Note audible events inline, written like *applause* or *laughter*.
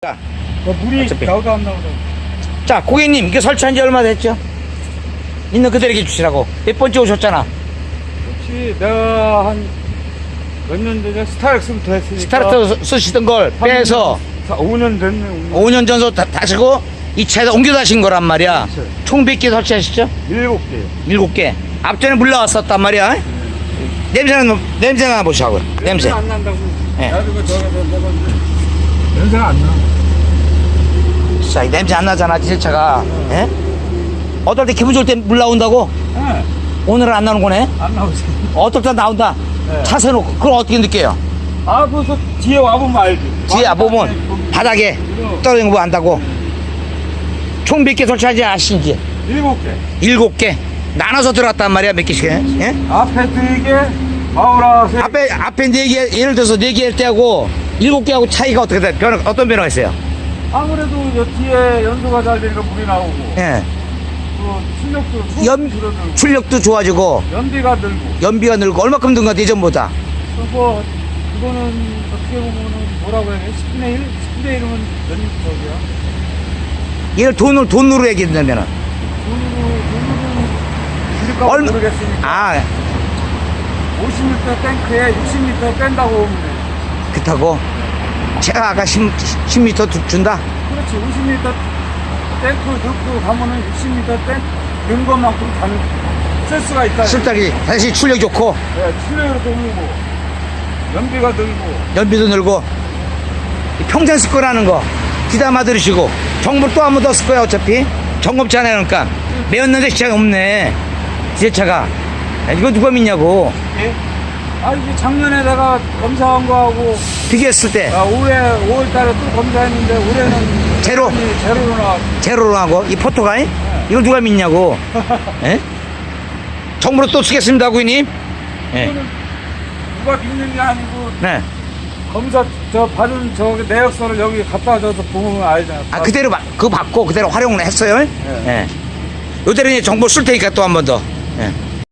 자, 그 물이 어차피. 나오다 안 나오다. 자, 고객님, 이게 설치한 지 얼마 됐죠? 있는 그대로 얘기해 주시라고. 몇 번째 오셨잖아. 혹시 내가 한 몇 년 전에 스타렉스부터 했으니까. 스타트 쓰- 쓰시던 걸 빼서 5년 됐네. 5년. 5년 전서 다, 다시고 이 차에다 옮겨 다신 거란 말이야. 그렇죠. 총 몇 개 설치하셨죠? 일곱 개. 일곱 개. 앞전에 물 나왔었단 말이야. 냄새나, 냄새나 보시라고요. 냄새. 안 난다고. 예. 나도 그 저기 내가 냄새가 안 나. 자, 이 냄새 안 나잖아, 디젤차가. 예? 어떨 때 기분 좋을 때 물 나온다고? 예. 오늘은 안 나오는 거네? 안 나오지. 어떨 때 나온다? 네. 차 세놓고. 그걸 어떻게 느껴요? 아, 그래서 뒤에 와보면 알지. 뒤에 와보면 보면 바닥에. 떨어진 거 안다고. 총 몇 개 설치하지 아시는지? 일곱 개. 일곱 개. 나눠서 들어갔단 말이야, 몇 개씩. 예? 앞에 두 개, 마우라 세 앞에, 앞에 네 개, 예를 들어서 네개할 때하고 일곱 개하고 차이가 어떻게 돼? 변화, 어떤 변화가 있어요? 아무래도 저 뒤에 연소가 잘 되니까 물이 나오고 예. 또 출력도 쭉 연, 줄어들고 출력도 좋아지고, 연비가 늘고 연비가 늘고, 얼마큼 든 거야, 예전보다? 그거 그거는 어떻게 보면은 뭐라고 해야 돼? 10분의 1? 10분의 1이면 몇 저기야? 얘를 돈으로, 돈으로 얘기한다면은. 돈으로 돈으로 줄일까 얼마- 모르겠으니까 아, 50m 탱크에 60m 뺀다고 보면 돼. 그렇다고? 제가 아까 10, 10m 주- 준다? 그렇지 50m 탱크 넣고 가면은 60m 탱는 것만큼 가는 쓸 수가 있다. 쓸데기, 다시 출력 좋고, 네, 출력도 늘고 연비가 늘고 연비도 늘고 평생 쓸 거라는 거 귀담아 들으시고 정보 또 한 번 더 쓸 거야 어차피 점검잖아요 그러니까 매였는데 시장이 없네 야, 이거 누가 믿냐고 예? 아 이게 작년에 내가 검사한 거하고 비교했을 때 아, 올해 5월 달에 또 검사했는데 올해는 제로. 완전히 제로로 나왔어. 제로로 하고 이 포토가 이? 이걸 누가 믿냐고 *laughs* 예? 정보로 또 쓰겠습니다 고객님 예. 이거는 누가 믿는 게 아니고 네. 검사 저 받은 저 내역서를 여기 갖다 줘서 보면 알잖아. 아 그대로 막 그거 받고 그대로 활용을 했어요 네. 예. 요대로 이제 정보 쓸 테니까 또 한 번 더 예.